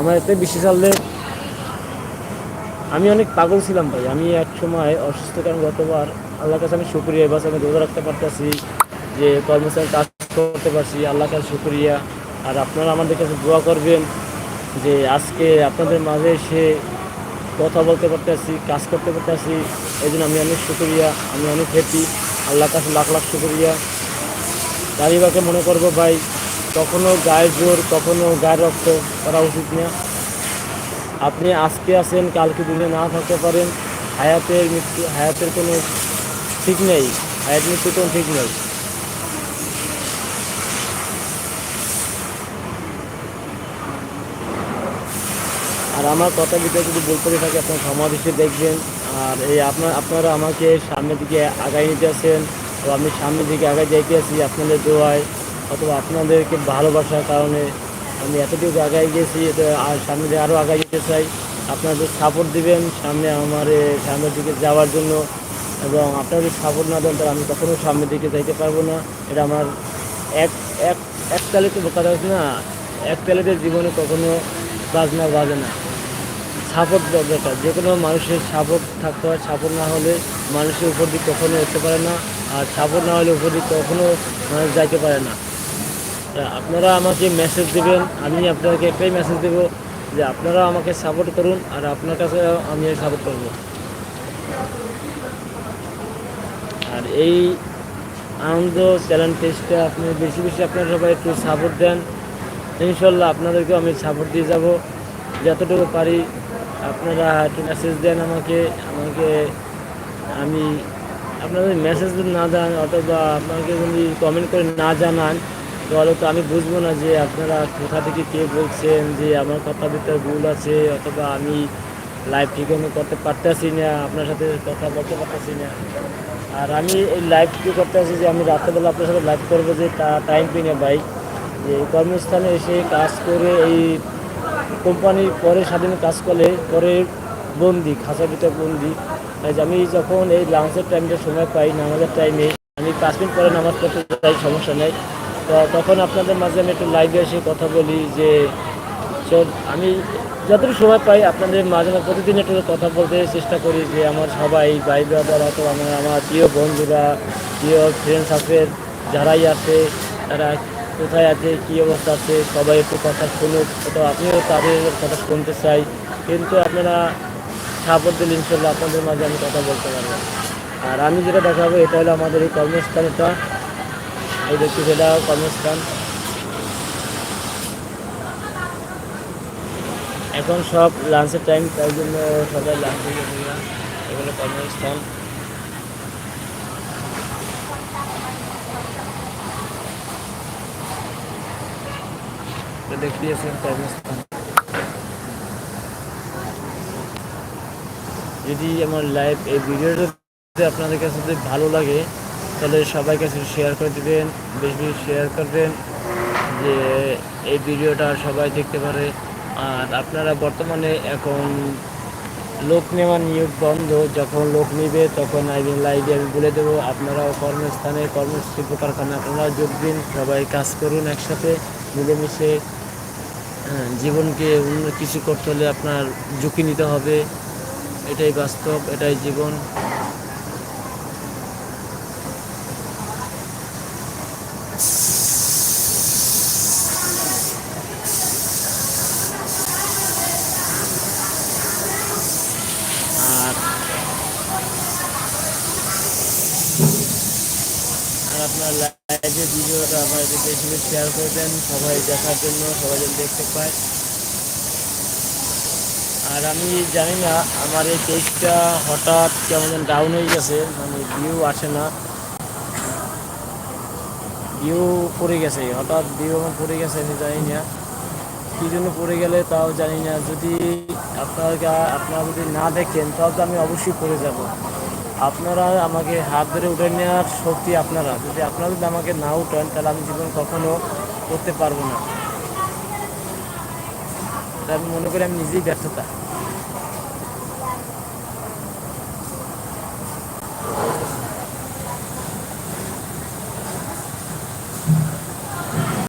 আমার এতে বিশ্বাস আনলে আমি অনেক পাগল ছিলাম ভাই। আমি এক সময় অসুস্থ, কারণ গতবার আল্লাহর কাছে আমি শুক্রিয়া এবার আমি রোজা রাখতে পারতেছি, যে কর্মচারী কাজ করতে পারছি আল্লাহ কাছে শুক্রিয়া। আর আপনারা আমাদের কাছে দোয়া করবেন যে আজকে আপনাদের মাঝে এসে কথা বলতে পারতেছি, কাজ করতে পারতেছি। এই জন্য আমি অনেক শুক্রিয়া, আমি অনেক হ্যাপি আল্লাহর কাছে লাখ লাখ শুক্রিয়া। দাঁড়িবাকে মনে করব ভাই কখনো গায়ের জোর, কখনো গায়ের রক্ত করা উচিত না। আপনি আজকে আসেন কালকে দিনে না থাকতে পারেন। হায়াতের মৃত্যু, হায়াতের কোনো ঠিক নেই। হায়াত মৃত্যু কোনো ঠিক নেই। আর আমার কথা ভিতরে যদি করে থাকে, আপনার ক্ষমা দৃষ্টি দেখবেন। আর এই আপনার, আপনারা আমাকে সামনের দিকে আগাই নিতে আসেন। তো আমি সামনের দিকে আগায় যাইতে আসি আপনাদের দোয়ায়। অথবা আপনাদেরকে ভালোবাসার কারণে আমি এতটুকু আগায় গেছি আর সামনে দিকে আরও আগায় যেতে চাই। আপনাদের সাপোর্ট দিবেন সামনে আমার সামনের দিকে যাওয়ার জন্য। এবং আপনারা যদি সাপোর্ট না দেন, তাহলে আমি কখনো সামনের দিকে যাইতে পারব না। এটা আমার এক এক এক তালে তো কথা হচ্ছে না, এক তালেদের জীবনে কখনো বাজনা বাজে না। সাপোর্ট দরকার। যে কোনো মানুষের সাপোর্ট থাকতে হয়। সাপোর্ট না হলে মানুষের উপর দিক কখনো উঠতে পারে না। আর সাপোর্ট না হলে উপর দিক কখনো মানুষ যাইতে পারে না। তা আপনারা আমাকে মেসেজ দেবেন, আমি আপনাকে একটাই মেসেজ দেবো যে আপনারা আমাকে সাপোর্ট করুন আর আপনার কাছে আমি সাপোর্ট করব। আর এই আনন্দ চ্যালেঞ্জ টেস্টটা আপনি বেশি বেশি আপনারা সবাই একটু সাপোর্ট দেন। ইনশাল্লাহ আপনাদেরকেও আমি সাপোর্ট দিয়ে যাব। যতটুকু পারি আপনারা একটু মেসেজ দেন আমাকে আমাকে আমি আপনারা যদি মেসেজ না দেন অথবা আপনাকে যদি কমেন্ট করে না জানান তাহলে তো, আমি বুঝব না যে আপনারা কোথা থেকে কে বলছেন যে আমার কথা ভিতরে ভুল আছে অথবা আমি লাইভ ঠিকমতো করতে পারতেছি না, আপনার সাথে কথা বলতে পারতেছি না। আর আমি এই লাইভ কি করতে আছি যে আমি রাত্রেবেলা আপনার সাথে লাইভ করব যে তা টাইম পেয়ে না ভাই। যে কর্মস্থানে এসে কাজ করে এই কোম্পানির পরে স্বাধীন কাজ করলে পরে বন্দি খাঁচা ভিতরে বন্দি। তাই আমি যখন এই লাঞ্চের টাইমটা সময় পাই, নামাজের টাইমে আমি পাঁচ মিনিট পরে নামাজ পড়তে চাই সমস্যা নেই। তখন আপনাদের মাঝে আমি একটু লাইভে এসে কথা বলি যে আমি যতটুকু সময় পাই আপনাদের মাঝে মাঝে প্রতিদিন একটু কথা বলতে চেষ্টা করি যে, আমার সবাই, ভাই ব্রাদার অথবা আমার আমার প্রিয় বন্ধুরা, প্রিয় ফ্রেন্ডস আছে, যারাই আছে, তারা কোথায় আছে, কী অবস্থা আছে, সবাই একটু কথা শুনুক, অথবা আপনিও তাদের কথা শুনতে চাই। কিন্তু আপনারা সাপোর্ট দিলে ইনশাল্লাহ আপনাদের মাঝে আমি কথা বলতে পারব। আর আমি যেটা দেখাবো, এটা হলো আমাদের এই কর্মস্থানটা। এই দেখছি সেটা কর্মস্থান এখন সব লাঞ্চের টাইম তাই জন্য সবাই লাঞ্চে এগুলো কর্মস্থান যদি আমার লাইভ এই ভিডিওটা আপনাদের কাছে যদি ভালো লাগে তাহলে সবাই কাছে শেয়ার করে দিবেন বেশি বেশি শেয়ার করবেন যে এই ভিডিওটা সবাই দেখতে পারে। আর আপনারা বর্তমানে এখন লোক নেওয়ার নিয়োগ বন্ধ যখন লোক নিবে তখন আইবিং লাইভে আমি বলে দেবো আপনারাও কর্মস্থানে কর্মশিল্প কারখানা আপনারা যোগ দিন সবাই কাজ করুন একসাথে মিলেমিশে। হ্যাঁ, জীবনকে অন্য কিছু করতে হলে আপনার ঝুঁকি নিতে হবে এটাই বাস্তব এটাই জীবন। আপনার লাইভে ভিডিওটা আমার বেশি বেশি শেয়ার করে দেন, সবাই দেখার জন্য সবাই যেন দেখতে পায়। আর আমি জানি না, আমার এই পেজটা হঠাৎ কেমন ডাউন হয়ে গেছে মানে ভিউ আসে না। ভিউ পড়ে গেছে, হঠাৎ ভিউ আমার পড়ে গেছে, আমি জানি না। কী জন্য পড়ে গেলে তাও জানি না। যদি আপনারা আপনারা যদি না দেখেন, তাহলে তো আমি অবশ্যই পড়ে যাব। আপনারা আমাকে হাত ধরে উঠে নেওয়ার শক্তি আপনারা। যদি আপনারা যদি আমাকে না উঠান, তাহলে আমি জীবন কখনো করতে পারব না। আমি মনে করি আমি নিজেই ব্যর্থতা।